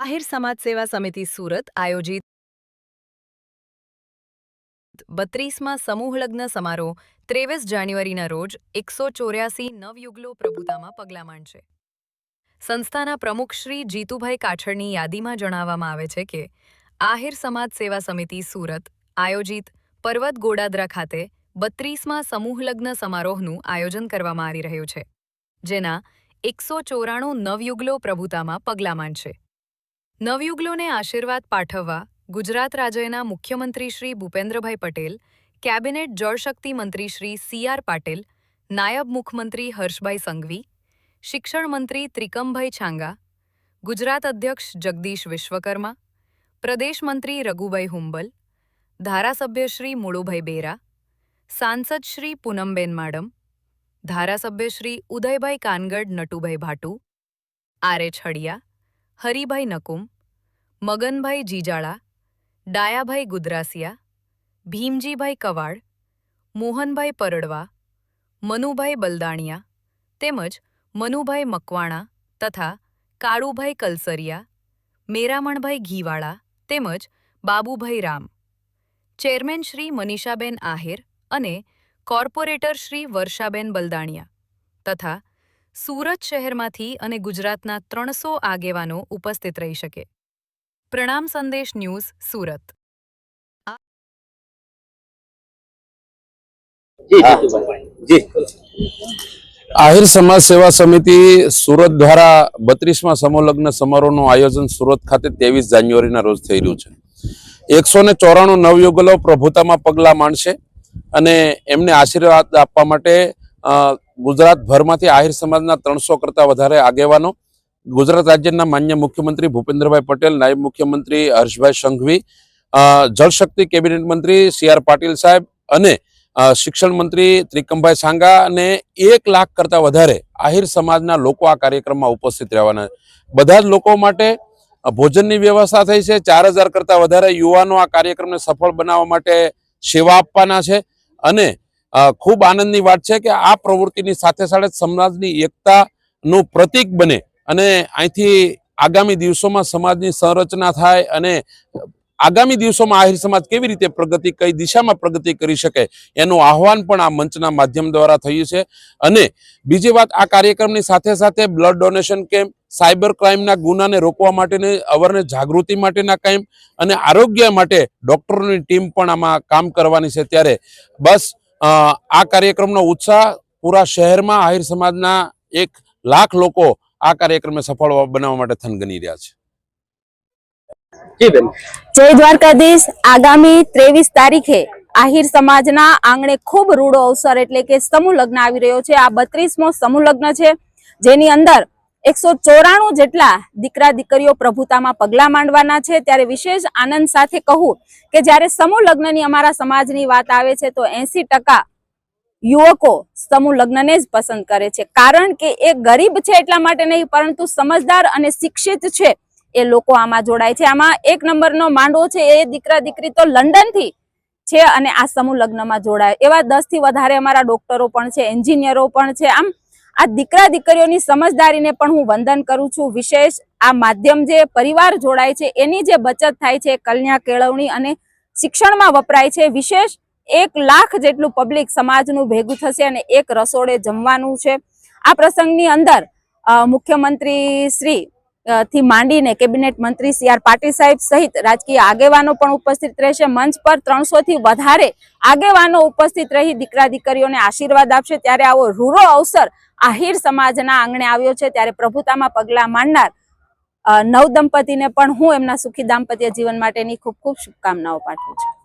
આહિર સમાજ સેવા સમિતિ સુરત આયોજિત બત્રીસમાં સમૂહ લગ્ન સમારોહ, ત્રેવીસ જાન્યુઆરીના રોજ એકસો ચોર્યાસી નવયુગલો પ્રભુતામાં પગલાં માંડશે. સંસ્થાના પ્રમુખ શ્રી જીતુભાઈ કાછડની યાદીમાં જણાવવામાં આવે છે કે, આહિર સમાજ સેવા સમિતિ સુરત આયોજિત પર્વત ગોડાદરા ખાતે બત્રીસમાં સમૂહ લગ્ન સમારોહનું આયોજન કરવામાં આવી રહ્યું છે, જેના એકસો ચોરાણું નવયુગલો પ્રભુતામાં પગલાં માંડશે. નવયુગલોને આશીર્વાદ પાઠવવા ગુજરાત રાજ્યના મુખ્યમંત્રી શ્રી ભૂપેન્દ્રભાઈ પટેલ, કેબિનેટ જળશક્તિ મંત્રી શ્રી સી આર પાટીલ, નાયબ મુખ્યમંત્રી હર્ષભાઈ સંઘવી, શિક્ષણ મંત્રી ત્રિકમભાઈ છાંગા, ગુજરાત અધ્યક્ષ જગદીશ વિશ્વકર્મા, પ્રદેશ મંત્રી રઘુભાઈ હુંબલ, ધારાસભ્ય શ્રી મુળુભાઈ બેરા, સાંસદ શ્રી પૂનમબેન માડમ, ધારાસભ્ય શ્રી ઉદયભાઈ કાનગડ નટુભાઈ ભાટુ, આર એચ હડિયા, હરિભાઈ નકુમ મગનભાઈ જીજાળા, ડાયાભાઈ ગુદરાસિયા, ભીમજીભાઈ કવાડ, મોહનભાઈ પરડવા, મનુભાઈ બલદાણિયા તેમજ મનુભાઈ મકવાણા તથા કાળુભાઈ કલસરિયા, મેરામણભાઈ ઘીવાળા તેમજ બાબુભાઈ રામ. ચેરમેન શ્રી મનીષાબેન આહિર અને કોર્પોરેટર શ્રી વર્ષાબેન બલદાણિયા તથા સુરત શહેરમાંથી અને ગુજરાતના ત્રણસો આગેવાનો ઉપસ્થિત રહી શકે. પ્રણામ સંદેશ ન્યૂઝ સુરત. જી. જીતુભાઈ. જી. આહિર સમાજ સેવા સમિતિ સુરત દ્વારા બત્રીસમાં સમોલગ્ન સમારોહનું આયોજન સુરત ખાતે ત્રેવીસ જાન્યુઆરીના રોજ થઈ રહ્યું છે. એકસો ને ચોરાણું નવયુગલો પ્રભુતામાં પગલાં માંડશે અને એમને આશીર્વાદ આપવા માટે ગુજરાતભરમાંથી આહિર સમાજના ત્રણસો કરતા વધારે આગેવાનો ગુજરાત રાજ્યના માન્ય મુખ્યમંત્રી ભૂપેન્દ્રભાઈ પટેલ, નાયબ મુખ્યમંત્રી હર્ષભાઈ સંઘવી જળશક્તિ કેબિનેટ મંત્રી સી આર પાટીલ સાહેબ અને શિક્ષણ મંત્રી ત્રિકમભાઈ સાંગા અને એક લાખ કરતા વધારે આહિર સમાજના લોકો આ કાર્યક્રમમાં ઉપસ્થિત રહેવાના. બધા જ લોકો માટે ભોજનની વ્યવસ્થા થઈ છે. ચાર હજાર કરતા વધારે યુવાનો આ કાર્યક્રમને સફળ બનાવવા માટે સેવા આપવાના છે અને ખૂબ આનંદની વાત છે કે આ પ્રવૃત્તિની સાથે સાથે સમાજની એકતાનું પ્રતીક બને અને અહીંથી આગામી દિવસોમાં સમાજની સંરચના થાય અને આગામી દિવસોમાં આહિર સમાજ કેવી રીતે પ્રગતિ કઈ દિશામાં પ્રગતિ કરી શકે એનું આહવાન પણ આ મંચના માધ્યમ દ્વારા થયું છે. અને બીજી વાત, આ કાર્યક્રમની સાથે સાથે બ્લડ ડોનેશન કેમ્પ, સાયબર ક્રાઇમના ગુનાને રોકવા માટેની, અવરને જાગૃતિ માટેના કેમ્પ અને આરોગ્ય માટે ડોક્ટરોની ટીમ પણ આમાં કામ કરવાની છે. ત્યારે બસ આ કાર્યક્રમનો ઉત્સાહ પૂરા શહેરમાં આહિર સમાજના એક લાખ લોકો આ કાર્યક્રમને સફળ બનાવવા માટે થનગની રહ્યા છે. જય દ્વારકાધીશ. આગામી ત્રેવીસ તારીખે આહિર સમાજના આંગણે ખૂબ રૂડો અવસર એટલે કે સમૂહ લગ્ન આવી રહ્યો છે. આ બત્રીસમો સમૂહ લગ્ન છે. જેની અંદર એકસો ચોરાણું જેટલા દીકરા દીકરીઓ પ્રભુતામાં પગલા માંડવાના છે. ત્યારે વિશેષ આનંદ સાથે કહું કે જ્યારે સમૂહ લગ્નની અમારા સમાજની વાત આવે છે તો એસી ટકા યુવકો સમૂહ લગ્નને જ પસંદ કરે છે. કારણ કે એ ગરીબ છે એટલા માટે નહીં, પરંતુ સમજદાર અને શિક્ષિત છે એ લોકો આમાં જોડાય છે. આમાં એક નંબરનો માંડવો છે, એ દીકરા દીકરી તો લંડનથી છે અને આ સમૂહ લગ્નમાં જોડાય. એવા દસથી વધારે અમારા ડોક્ટરો પણ છે, એન્જિનિયરો પણ છે. આમ આ દીકરા દીકરીઓની સમજદારીને પણ હું વંદન કરું છું. વિશેષ આ માધ્યમ જે પરિવાર જોડાય છે, એની જે બચત થાય છે કલ્યાણ કેળવણી અને શિક્ષણમાં વપરાય છે. વિશેષ એક લાખ જેટલું પબ્લિક સમાજનું ભેગું થશે અને એક રસોડે જમવાનું છે. આ પ્રસંગની અંદર મુખ્યમંત્રી શ્રી થી માંડીને કેબિનેટ મંત્રી સી આર પાટીલ સાહેબ સહિત રાજકીય આગેવાનો પણ ઉપસ્થિત રહેશે. મંચ પર ત્રણસો થી વધારે આગેવાનો ઉપસ્થિત રહી દીકરા દીકરીઓને આશીર્વાદ આપશે. ત્યારે આવો રૂરો અવસર આહિર સમાજના આંગણે આવ્યો છે. ત્યારે પ્રભુતામાં પગલાં માંડનાર નવ દંપતીને પણ હું એમના સુખી દાંપત્ય જીવન માટેની ખૂબ ખૂબ શુભકામનાઓ પાઠવું છું.